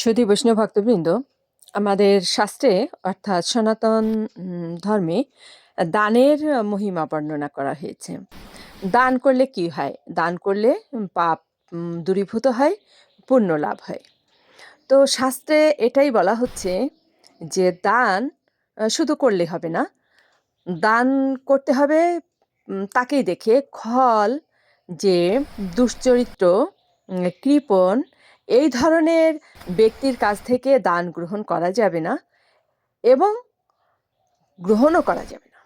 সুধী বৈষ্ণব ভক্তবৃন্দ, আমাদের শাস্ত্রে অর্থাৎ সনাতন ধর্মে দানের মহিমা বর্ণনা করা হয়েছে। দান করলে কি হয়? দান করলে পাপ দূরীভূত হয়, পুণ্য লাভ হয়। তো শাস্ত্রে এটাই বলা হচ্ছে যে দান শুধু করলে হবে না, দান করতে হবে তাকেই দেখে খল, যে দুশ্চরিত্র কৃপণ এই ধরনের ব্যক্তির কাছ থেকে দান গ্রহণ করা যাবে না এবং গ্রহণও করা যাবে না।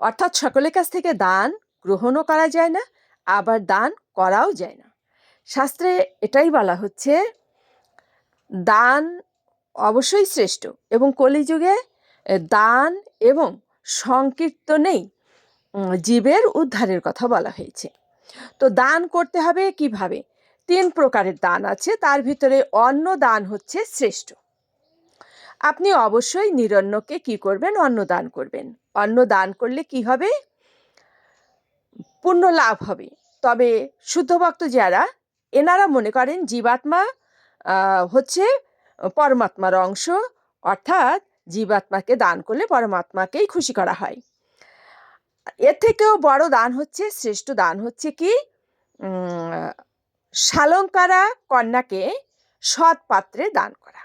অর্থাৎ সকলের কাছ থেকে দান গ্রহণও করা যায় না, আবার দান করাও যায় না। শাস্ত্রে এটাই বলা হচ্ছে, দান অবশ্যই শ্রেষ্ঠ এবং কলিযুগে দান এবং সংকীর্তনেই জীবের উদ্ধারের কথা বলা হয়েছে। তো দান করতে হবে কীভাবে? তিন প্রকারের দান আছে, তার ভিতরে অন্ন দান হচ্ছে শ্রেষ্ঠ। আপনি অবশ্যই নিরন্নকে কি করবেন? অন্ন দান করবেন। অন্ন দান করলে কি হবে? পুণ্য লাভ হবে। তবে শুদ্ধ ভক্ত যারা, এনারা মনে করেন জীবাত্মা হচ্ছে পরমাত্মার অংশ, অর্থাৎ জীবাত্মাকে দান করলে পরমাত্মাকেই খুশি করা হয়। এর থেকেও বড় দান হচ্ছে, শ্রেষ্ঠ দান হচ্ছে কি? শালঙ্কারা কন্যাকে সৎ পাত্রে দান করা।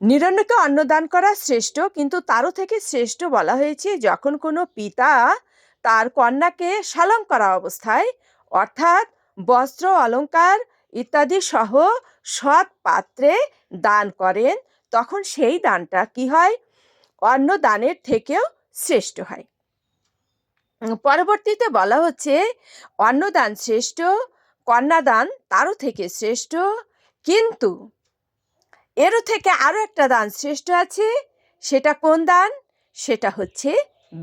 নিরন্নকে অন্নদান করা শ্রেষ্ঠ, কিন্তু তারও থেকে শ্রেষ্ঠ বলা হয়েছে, যখন কোনো পিতা তার কন্যাকে শালঙ্করা অবস্থায়, অর্থাৎ বস্ত্র অলংকার ইত্যাদি সহ সৎ পাত্রে দান করেন, তখন সেই দানটা কি হয়? অন্য দানের থেকেও শ্রেষ্ঠ হয়। পরবর্তীতে বলা হচ্ছে, অন্নদান শ্রেষ্ঠ কন্যাদান তারও থেকে শ্রেষ্ঠ। কিন্তু এরও থেকে আরও একটা দান শ্রেষ্ঠ আছে, সেটা কোন দান? সেটা হচ্ছে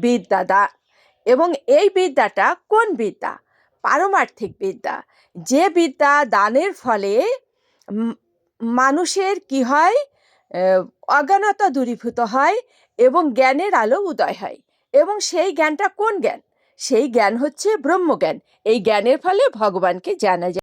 বিদ্যা দান এবং এই বিদ্যাটা কোন বিদ্যা? পারমার্থিক বিদ্যা। যে বিদ্যা দানের ফলে মানুষের কি হয়? অজ্ঞানতা দূরীভূত হয় এবং জ্ঞানের আলো উদয় হয়। এবং সেই জ্ঞানটা কোন জ্ঞান? সেই জ্ঞান হচ্ছে ব্রহ্মজ্ঞান। এই জ্ঞানের ফলে ভগবানকে জানা যায়।